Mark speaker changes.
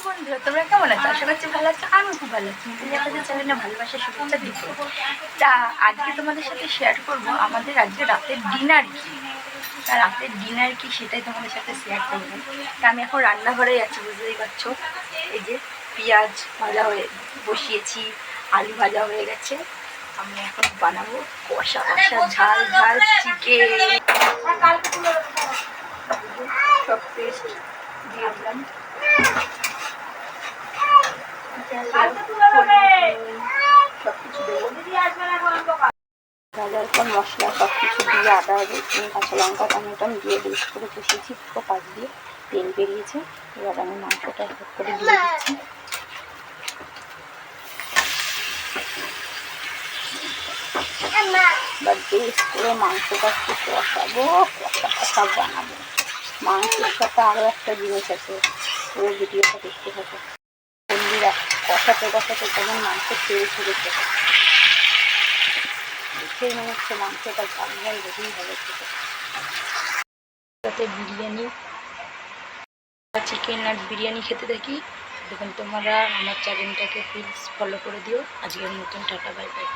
Speaker 1: তোমরা কেমন আছো? আশা করছি ভালো আমি খুব ভালো আছি। আপনাদের ভালোবাসা তা, আজকে তোমাদের সাথে শেয়ার আমাদের আজকে রাতের ডিনার কি? তা, রাতের ডিনার কি সেটাই তোমাদের সাথে শেয়ার করব। তা, আমি এখন রান্নাঘরে আছি, বুঝতেই পারছ? এই যে পেঁয়াজ ভাজা হয়ে, বসিয়েছি, আলু ভাজা হয়ে গেছে। আমি এখন বানাবো কষা কষা ঝাল ঝাল চিকেন সব পেস্ট দিয়ে পর মশলা সব কিছু দিয়ে আদা, রসুন, কাঁচা লঙ্কা, টমেটো দিয়ে বেশ করে কষিয়েছি, পুরো পাশ দিয়ে তেল বেরিয়েছে। এবার আমি মাংসটা এক করে দিয়ে দিচ্ছি। এবার বেশ করে মাংসটা একটু কষাবো, কষা কষা বানাবো। মাংসের সাথে আরও একটা জিনিস আছে, পুরো ভিডিওটা দেখতে হবে বন্ধুরা কষাতে কষাতে কেমন মাংস তেল ছেড়েছে দেখে মনে হচ্ছে মাংসটা ঝাল ঝাল ভালো খেতে। সাথে বিরিয়ানি চিকেন আর বিরিয়ানি খেতে থাকি। দেখুন তোমরা আমার চ্যানেলটাকে প্লিজ ফলো করে দিও। আজকের মতন টাটা বাই বাই